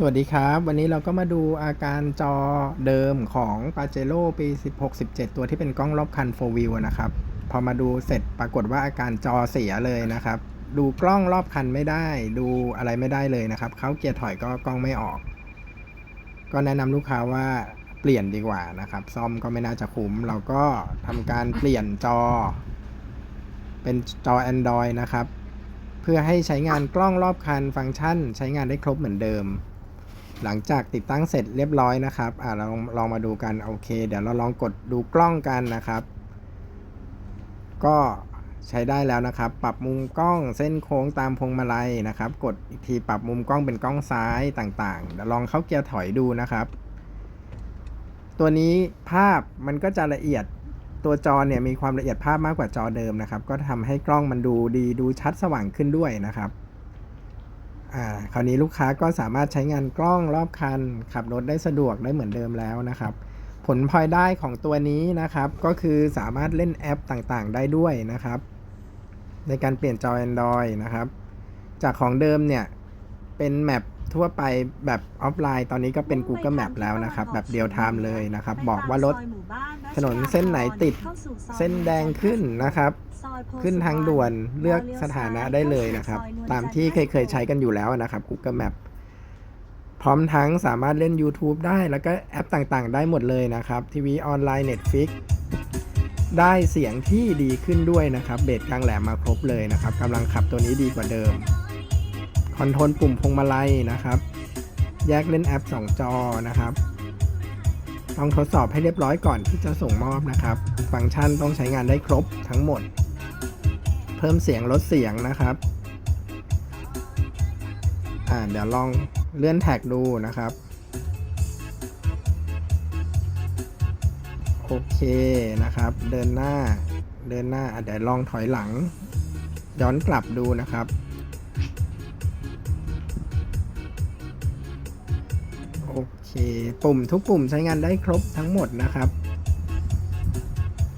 สวัสดีครับ วันนี้เราก็มาดูอาการจอเดิมของ p a j e r o ปี 16-17 ตัวที่เป็นกล้องรอบคัน 4 view นะครับ พอมาดูเสร็จปรากฏว่าอาการจอเสียเลยนะครับ ดูกล้องรอบคันไม่ได้ ดูอะไรไม่ได้เลยนะครับ เข้าเกียร์ถอยก็กล้องไม่ออก ก็แนะนำลูกค้าว่าเปลี่ยนดีกว่านะครับ ซ่อมก็ไม่น่าจะคุ้ม เราก็ทำการเปลี่ยนจอ เป็นจอ Android นะครับ เพื่อให้ใช้งานกล้องรอบคันฟังก์ชัน ใช้งานได้ครบเหมือนเดิม หลังจากติดตั้งเสร็จเรียบร้อยนะครับอ่าเราลองมาดูกันโอเค เดี๋ยวเราลองกดดูกล้องกันนะครับ ก็ใช้ได้แล้วนะครับ ปรับมุมกล้องเส้นโค้งตามพวงมาลัยนะครับ กดอีกทีปรับมุมกล้องเป็นกล้องซ้ายต่างๆเดี๋ยวลองเข้าเกียร์ถอยดูนะครับ ตัวนี้ภาพมันก็จะละเอียดตัวจอเนี่ยมีความละเอียดภาพมากกว่าจอเดิมนะครับ ก็ทำให้กล้องมันดูดีดูชัดสว่างขึ้นด้วยนะครับ อ่าคราวนี้ลูกค้าก็สามารถใช้งานกล้องรอบคัน ขับรถได้สะดวกได้เหมือนเดิมแล้วนะครับ ผลพลอยได้ของตัวนี้นะครับ ก็คือสามารถเล่นแอปต่างๆ ได้ด้วยนะครับ ในการเปลี่ยนจอ Android นะครับ จากของเดิมเนี่ย เป็นแมปทั่วไปแบบออฟไลน์ ตอนนี้ก็เป็น Google Map แล้วนะครับ แบบเดียวไทม์เลยนะครับ บอกว่ารถถนนเส้นไหนติด เส้นแดงขึ้นนะครับ ขึ้นทางด่วนเลือกสถานะได้เลยนะครับ ตามที่เคยเคยใช้กันอยู่แล้วนะครับ Google Map พร้อมทั้งสามารถเล่น YouTube ได้แล้วก็แอปต่างๆ ได้หมดเลยนะครับ ทีวีออนไลน์ Netflix ได้เสียงที่ดีขึ้นด้วยนะครับ เบสกลางแหลมมาครบเลยนะครับกำลังขับตัวนี้ดีกว่าเดิม คอนโทรลปุ่มพวงมาลัยนะครับ แยกเล่นแอป 2 จอนะครับต้องทดสอบให้เรียบร้อยก่อนที่จะส่งมอบนะครับ ฟังก์ชันต้องใช้งานได้ครบทั้งหมด เพิ่มเสียงลดเสียงนะครับอ่าเดี๋ยวลองเลื่อนแท็กดูนะครับ โอเคนะครับ เดินหน้าเดินหน้าเดี๋ยวลองถอยหลัง ย้อนกลับดูนะครับ โอเค ปุ่มทุกปุ่มใช้งานได้ครบทั้งหมดนะครับ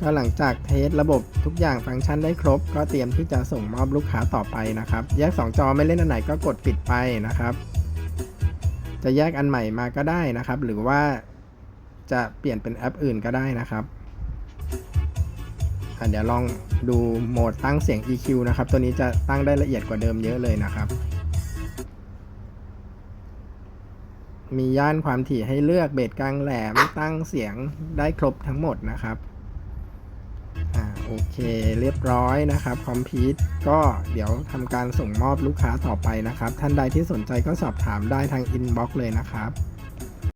ก็หลังจากเทสระบบทุกอย่างฟังก์ชันได้ครบ ก็เตรียมที่จะส่งมอบลูกค้าต่อไปนะครับ แยก 2 จอไม่เล่นอันไหนก็กดปิดไปนะครับ จะแยกอันใหม่มาก็ได้นะครับ หรือว่าจะเปลี่ยนเป็นแอปอื่นก็ได้นะครับเดี๋ยวลองดูโหมดตั้งเสียง EQ นะครับ ตัวนี้จะตั้งได้ละเอียดกว่าเดิมเยอะเลยนะครับ มีย่านความถี่ให้เลือกเบสกลางแหลมตั้งเสียงได้ครบทั้งหมดนะครับ อ่าโอเคเรียบร้อยนะครับคอมพิวก็เดี๋ยวทำการส่งมอบลูกค้าต่อไปนะครับ ท่านใดที่สนใจก็สอบถามได้ทางอินบ็อกซ์เลยนะครับ